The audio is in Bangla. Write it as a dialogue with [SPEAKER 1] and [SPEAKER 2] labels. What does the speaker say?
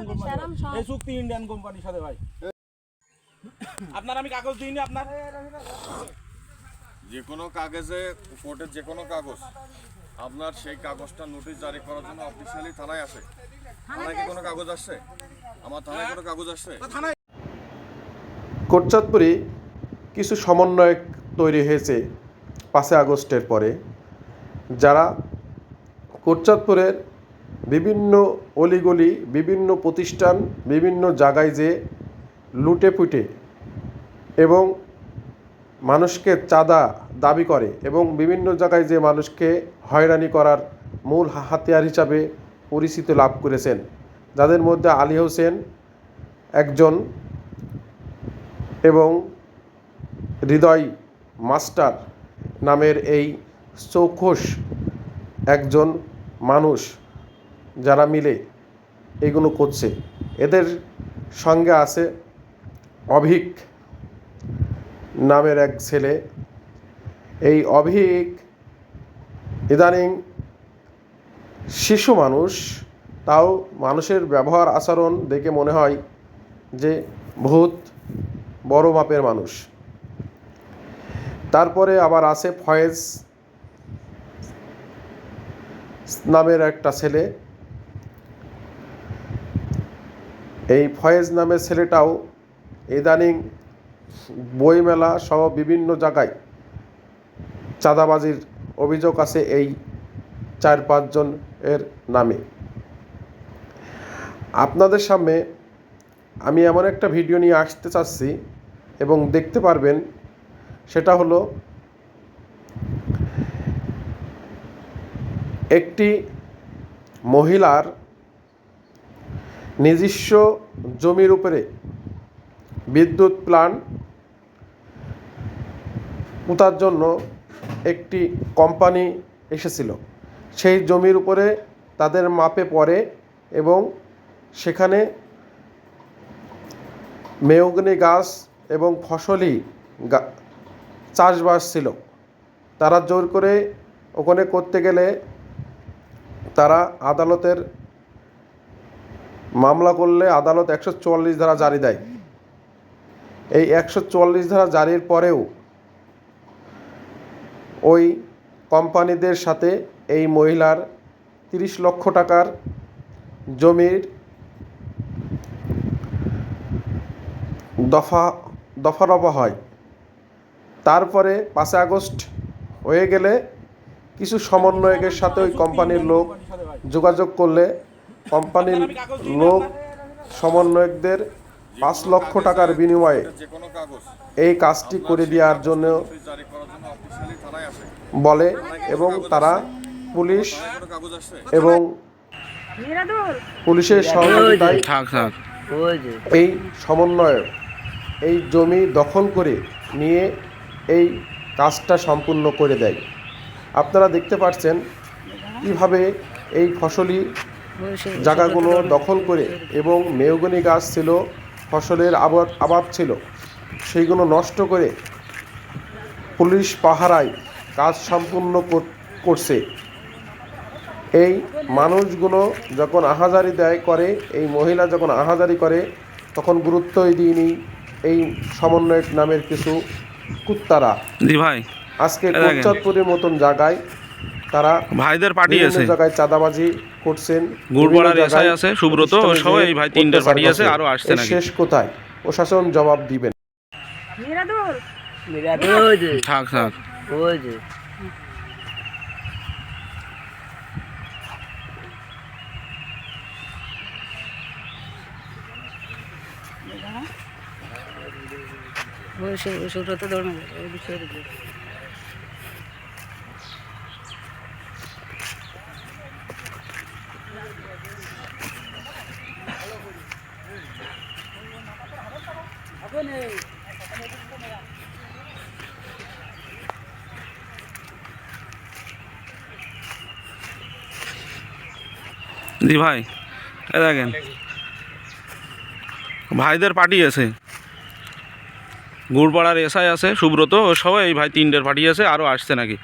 [SPEAKER 1] ইন্ডিয়ান কোম্পানি এই চুক্তি ইন্ডিয়ান কোম্পানির সাথে ভাই। আপনার আমি কাগজ দিইনি আপনার?
[SPEAKER 2] যে কোনো কাগজে কোর্টের যে কোনো কাগজ আপনার সেই কাগজটা নোটিশ জারি করার জন্য অফিসিয়ালি থানায় আসে। থানায় কি কোনো কাগজ আসছে? আমার থানায় কোনো কাগজ আসছে?
[SPEAKER 1] থানায়
[SPEAKER 3] কোটচাঁদপুরে কিছু সমন্বয়ক তৈরি হয়েছে পাঁচই আগস্টের পরে যারা কোটচাঁদপুরের বিভিন্ন অলিগলি, বিভিন্ন প্রতিষ্ঠান, বিভিন্ন জায়গায় যে লুটে পুটে এবং মানুষকে চাঁদা দাবি করে এবং বিভিন্ন জায়গায় যে মানুষকে হয়রানি করার মূল হাতিয়ার হিসাবে পরিচিতি লাভ করেছেন, যাদের মধ্যে আলী হোসেন একজন এবং হৃদয় মাস্টার নামের এই চৌখোশ একজন মানুষ যারা মিলে এগুলো করছে, এদের সঙ্গে আছে অভিক নামের এক ছেলে। এই অভিক ইদানিং শিশু মানুষ, তাও মানুষের ব্যবহার আচরণ দেখে মনে হয় যে ভূত বড় মাপের মানুষ। তারপরে আবার আছে ফয়েজ নামের একটা ছেলে। এই ফয়েজ নামের ছেলেটাও ইদানিং বইমেলা সহ বিভিন্ন জায়গায় চাঁদাবাজির অভিযোগ আছে এই চার পাঁচজন এর নামে। আপনাদের সামনে আমি এমন একটা ভিডিও নিয়ে আসতে চাচ্ছি এবং দেখতে পারবেন, সেটা হলো একটি মহিলার নিজস্ব জমির উপরে বিদ্যুৎ প্লান্ট পোতার জন্য একটি কোম্পানি এসেছিল। সেই জমির উপরে তাদের মাপে পড়ে এবং সেখানে মেয়গ্নি গাছ এবং ফসলি গা- চাষবাস ছিল। তারা জোর করে ওখানে করতে গেলে তারা আদালতের মামলা করলে আদালত একশো চুয়াল্লিশ ধারা জারি দেয়। এই একশো চুয়াল্লিশ ধারা জারির পরেও ওই কোম্পানিদের সাথে এই মহিলার তিরিশ লক্ষ টাকার জমির দফা দফা রফা হয়। তারপরে পাঁচই আগস্ট হয়ে গেলে কিছু সমন্বয়কের সাথে ওই কোম্পানির লোক যোগাযোগ করলে কোম্পানির লোক সমন্বয়কদের পাঁচ লক্ষ টাকার বিনিময়ে এই কাজটি করে দেওয়ার জন্য বলে এবং তারা পুলিশ এবং পুলিশের সহযোগিতায় এই সমন্বয়, এই জমি দখল করে নিয়ে এই কাজটা সম্পূর্ণ করে দেয়। আপনারা দেখতে পাচ্ছেন কীভাবে এই ফসলি জায়গাগুলো দখল করে এবং মেয়গনি গাছ ছিল ফসলের আবাদ আবাদ ছিল সেইগুলো নষ্ট করে পুলিশ পাহারায় কাজ সম্পূর্ণ কর- করছে। এই মানুষগুলো যখন আহাজারি দেয় করে এই মহিলা যখন আহাজারি করে তখন গুরুত্বই দিইনি এই সমন্বয়ক নামের কিছু কুত্তারা।
[SPEAKER 1] জি ভাই।
[SPEAKER 3] আজকে
[SPEAKER 1] এই
[SPEAKER 3] মতন জায়গায় তারা
[SPEAKER 1] ভাইদের পার্টি
[SPEAKER 3] বিভিন্ন জায়গায় চাঁদাবাজি করছেন
[SPEAKER 1] এসআই আছে, সুব্রত, সবাই এই ভাই তিনটের পার্টি আছে, আরও আসছে নাকি?
[SPEAKER 3] শেষ কোথায়? প্রশাসন জবাব দিবেন।
[SPEAKER 1] থাক থাক।
[SPEAKER 4] ওষুধটা তো ধরুন ওই বিষয়ে
[SPEAKER 1] জি ভাই দেখেন। ভাইদের পার্টি আছে। গুড়পাড়ার এসআই আছে, সুব্রত ও সবাই এই ভাই তিনটের পার্টি আছে আরও আসছে নাকি?